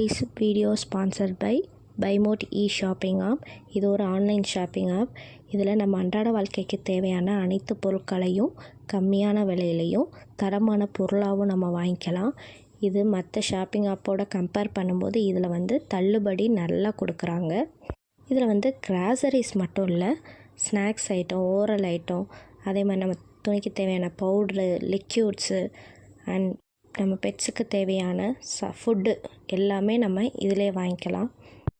This video sponsored by பைமோட் e shopping app இது ஒரு ஆன்லைன் ஷாப்பிங் ஆப் இதில் நம்ம அன்றாட வாழ்க்கைக்கு தேவையான அனைத்து பொருட்களையும் கம்மியான விலையிலையும் தரமான பொருளாகவும் நம்ம வாங்கிக்கலாம். இது மற்ற ஷாப்பிங் ஆப்போட கம்பேர் பண்ணும்போது இதில் வந்து தள்ளுபடி நல்லா கொடுக்குறாங்க. இதில் வந்து கிராசரிஸ் மட்டும் இல்லை ஸ்நாக்ஸ் ஐட்டம் ஓரல் ஐட்டம் அதே மாதிரி நம்ம துணிக்கு தேவையான பவுட்ரு லிக்யூட்ஸு அண்ட் நம்ம பெட்ஸுக்கு தேவையான ச ஃபுட்டு எல்லாமே நம்ம இதிலே வாங்கிக்கலாம்.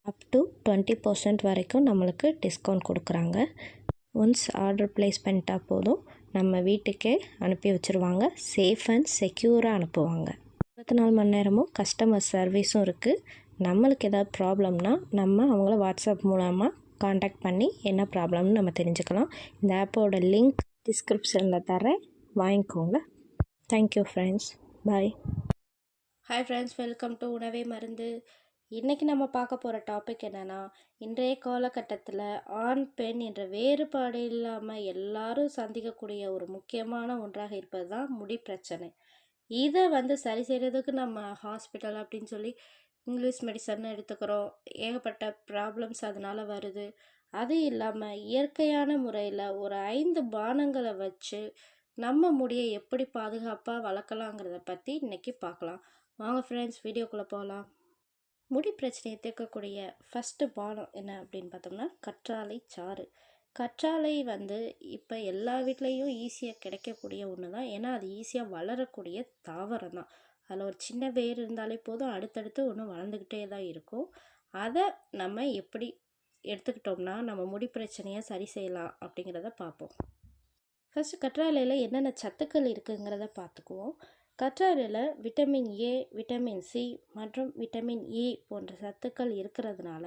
அப் டு டுவெண்ட்டி பர்சன்ட் வரைக்கும் நம்மளுக்கு டிஸ்கவுண்ட் கொடுக்குறாங்க. ஒன்ஸ் ஆர்டர் ப்ளேஸ் பண்ணிட்டா போதும். நம்ம வீட்டுக்கே அனுப்பி வச்சுருவாங்க. சேஃப் அண்ட் செக்யூராக அனுப்புவாங்க. இருபத்தி நாலு மணி நேரமும் கஸ்டமர் சர்வீஸும் இருக்குது நம்மளுக்கு ஏதாவது ப்ராப்ளம்னா நம்ம அவங்கள வாட்ஸ்அப் மூலமாக காண்டாக்ட் பண்ணி என்ன ப்ராப்ளம்னு நம்ம தெரிஞ்சுக்கலாம். இந்த ஆப்போட லிங்க் டிஸ்கிரிப்ஷனில் தரேன் வாங்கிக்கோங்க. Thank you friends bye hi friends welcome to உணவே மருந்து இன்றைக்கி நம்ம பார்க்க போகிற டாபிக் என்னென்னா இன்றைய காலகட்டத்தில் ஆண் பெண் என்ற வேறுபாடு இல்லாமல் எல்லாரும் சந்திக்கக்கூடிய ஒரு முக்கியமான ஒன்றாக இருப்பது தான் முடி பிரச்சனை. இதை வந்து சரி செய்கிறதுக்கு நம்ம ஹாஸ்பிட்டல் அப்படின்னு சொல்லி இங்கிலீஷ் மெடிசன் எடுத்துக்கிறோம். ஏகப்பட்ட ப்ராப்ளம்ஸ் அதனால் வருது. அது இல்லாமல் இயற்கையான முறையில் ஒரு ஐந்து பானங்களை வச்சு நம்ம முடியை எப்படி பாதுகாப்பாக வளர்க்கலாங்கிறத பற்றி இன்றைக்கி பார்க்கலாம். வாங்க ஃப்ரெண்ட்ஸ் வீடியோக்குள்ளே போகலாம் முடி பிரச்சனையை தீர்க்கக்கூடிய ஃபஸ்ட்டு பானம் என்ன அப்படின்னு பார்த்தோம்னா கற்றாழை சாறு. கற்றாழை வந்து இப்போ எல்லா வீட்லேயும் ஈஸியாக கிடைக்கக்கூடிய ஒன்று தான் ஏன்னா அது ஈஸியாக வளரக்கூடிய தாவரம் தான் அதில் ஒரு சின்ன வேர் இருந்தாலே போதும் அடுத்தடுத்து ஒன்று வளர்ந்துக்கிட்டே தான் இருக்கும். அதை நம்ம எப்படி எடுத்துக்கிட்டோம்னா நம்ம முடி பிரச்சனையை சரி செய்யலாம் அப்படிங்கிறத பார்ப்போம். ஃபஸ்ட்டு கற்றாழையில் என்னென்ன சத்துக்கள் இருக்குங்கிறத பார்த்துக்குவோம். கற்றாழையில் விட்டமின் ஏ விட்டமின் சி மற்றும் விட்டமின் இ e போன்ற சத்துக்கள் இருக்கிறதுனால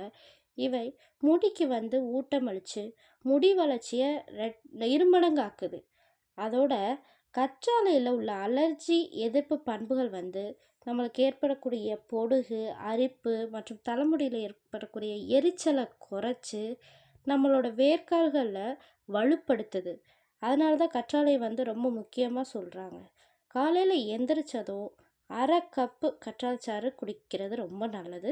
இவை முடிக்கு வந்து ஊட்டமளித்து முடி வளர்ச்சியை ரெட் இருமடங்காக்குது. அதோட கற்றாழையில் உள்ள அலர்ஜி எதிர்ப்பு பண்புகள் வந்து நம்மளுக்கு ஏற்படக்கூடிய பொடுகு அரிப்பு மற்றும் தலைமுடியில் ஏற்படக்கூடிய எரிச்சலை குறைச்சி நம்மளோட வேர்க்கால்களில் வலுப்படுத்துது. அதனால தான் கற்றாழை வந்து ரொம்ப முக்கியமாக சொல்கிறாங்க காலையில் எந்திரிச்சதும் அரை கப்பு கற்றாழைச்சாறு குடிக்கிறது ரொம்ப நல்லது.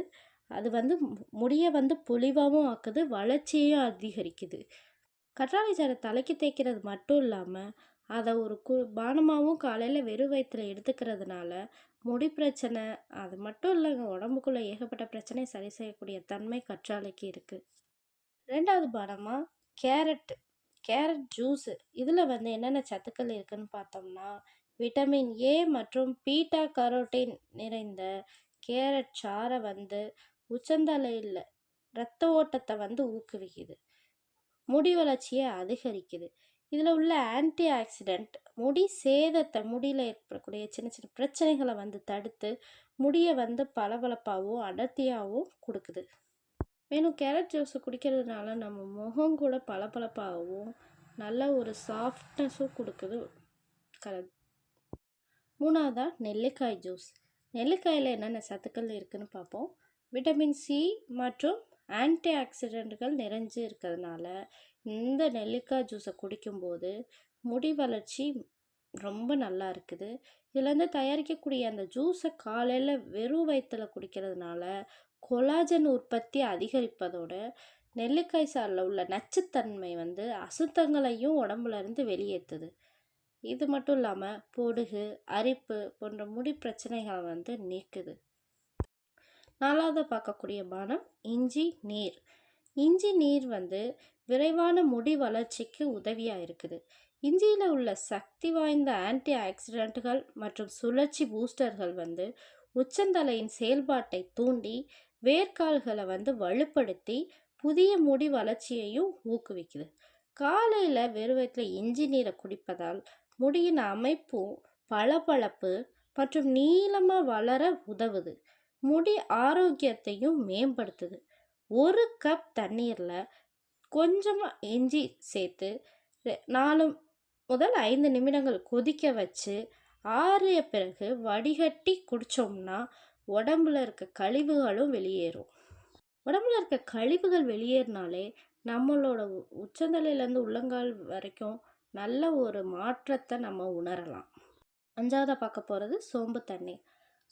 அது வந்து முடியை வந்து பொலிவாகவும் ஆக்குது வளர்ச்சியையும் அதிகரிக்குது. கற்றாழை சாறை தலைக்கு தேய்க்கிறது மட்டும் இல்லாமல் அதை ஒரு கு பானமாகவும் காலையில் வெறும் வயிற்றில் எடுத்துக்கிறதுனால முடி பிரச்சனை அது மட்டும் இல்லைங்க உடம்புக்குள்ளே ஏகப்பட்ட பிரச்சனை சரி செய்யக்கூடிய தன்மை கற்றாழைக்கு இருக்குது ரெண்டாவது பானமாக கேரட் கேரட் ஜூஸு இதில் வந்து என்னென்ன சத்துக்கள் இருக்குதுன்னு பார்த்தோம்னா விட்டமின் ஏ மற்றும் பீட்டா கரோட்டின் நிறைந்த கேரட் சாறை வந்து உச்சந்தலையில் இரத்த ஓட்டத்தை வந்து ஊக்குவிக்குது. முடி வளர்ச்சியை அதிகரிக்குது. இதில் உள்ள ஆன்டி ஆக்சிடெண்ட் முடி சேதத்தை முடியில் ஏற்படக்கூடிய சின்ன சின்ன பிரச்சனைகளை வந்து தடுத்து முடியை வந்து பளபளப்பாகவும் அடர்த்தியாகவும் கொடுக்குது. மேலும் கேரட் ஜூஸை குடிக்கிறதுனால நம்ம முகம் கூட பளபளப்பாகவும் நல்ல ஒரு சாஃப்ட்னஸும் கொடுக்குது. கரெக்ட். மூணாவதாக நெல்லிக்காய் ஜூஸ். நெல்லிக்காயில் என்னென்ன சத்துக்கள் இருக்குதுன்னு பார்ப்போம். விட்டமின் சி மற்றும் ஆன்டி ஆக்சிடெண்ட்டுகள் நிறைஞ்சு இருக்கிறதுனால இந்த நெல்லிக்காய் ஜூஸை குடிக்கும்போது முடி வளர்ச்சி ரொம்ப நல்லா இருக்குது. இதுலேருந்து தயாரிக்கக்கூடிய அந்த ஜூஸை காலையில் வெறும் வயிற்றில் குடிக்கிறதுனால கொலாஜன் உற்பத்தி அதிகரிப்பதோடு நெல்லிக்காய் சாறில் உள்ள நச்சுத்தன்மை வந்து அசுத்தங்களையும் உடம்புல இருந்து வெளியேற்றுது. இது மட்டும் இல்லாமல் பொடுகு அரிப்பு போன்ற முடி பிரச்சனைகளை வந்து நீக்குது. நாலாவது பார்க்கக்கூடிய பானம் இஞ்சி நீர். இஞ்சி நீர் வந்து விரைவான முடி வளர்ச்சிக்கு உதவியாக இருக்குது. இஞ்சியில் உள்ள சக்தி வாய்ந்த ஆன்டி ஆக்சிடென்ட்டுகள் மற்றும் சுழற்சி பூஸ்டர்கள் வந்து உச்சந்தலையின் செயல்பாட்டை தூண்டி வேர்க்கால்களை வந்து வலுப்படுத்தி புதிய முடி வளர்ச்சியையும் ஊக்குவிக்குது. காலையில் வெறுவயத்தில் இஞ்சி நீரை குடிப்பதால் முடியின் அமைப்பும் பளபளப்பு மற்றும் நீளமாக வளர உதவுது. முடி ஆரோக்கியத்தையும் மேம்படுத்துது. ஒரு கப் தண்ணீரில் கொஞ்சமாக இஞ்சி சேர்த்து நாலு முதல் ஐந்து நிமிடங்கள் கொதிக்க வச்சு ஆறிய பிறகு வடிகட்டி குடித்தோம்னா உடம்புல இருக்க கழிவுகளும் வெளியேறும். உடம்புல இருக்க கழிவுகள் வெளியேறினாலே நம்மளோட உச்சந்தலையிலேருந்து உள்ளங்கால் வரைக்கும் நல்ல ஒரு மாற்றத்தை நம்ம உணரலாம். அஞ்சாவதாக பார்க்க போகிறது சோம்பு தண்ணி.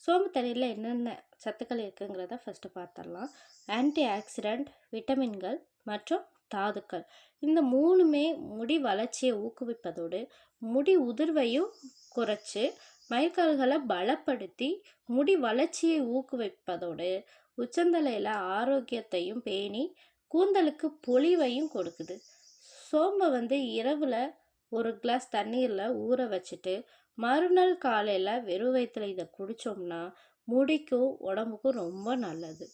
சோம்பு தண்ணியில் என்னென்ன சத்துக்கள் இருக்குங்கிறத ஃபஸ்ட்டு பார்த்துடலாம் ஆன்டி ஆக்சிடெண்ட் விட்டமின்கள் மற்றும் தாதுக்கள். இந்த மூணுமே முடி வளர்ச்சியை ஊக்குவிப்பதோடு முடி உதிர்வையும் குறைச்சி மயிர்கால்களை பலப்படுத்தி முடி வளர்ச்சியை ஊக்குவிப்பதோடு உச்சந்தலையில் ஆரோக்கியத்தையும் பேணி கூந்தலுக்கு பொலிவையும் கொடுக்குது. சோம்பை வந்து இரவில் ஒரு கிளாஸ் தண்ணீரில் ஊற வச்சுட்டு மறுநாள் காலையில் வெறும் வயிற்றுல இதை குடித்தோம்னா முடிக்கும் உடம்புக்கும் ரொம்ப நல்லது.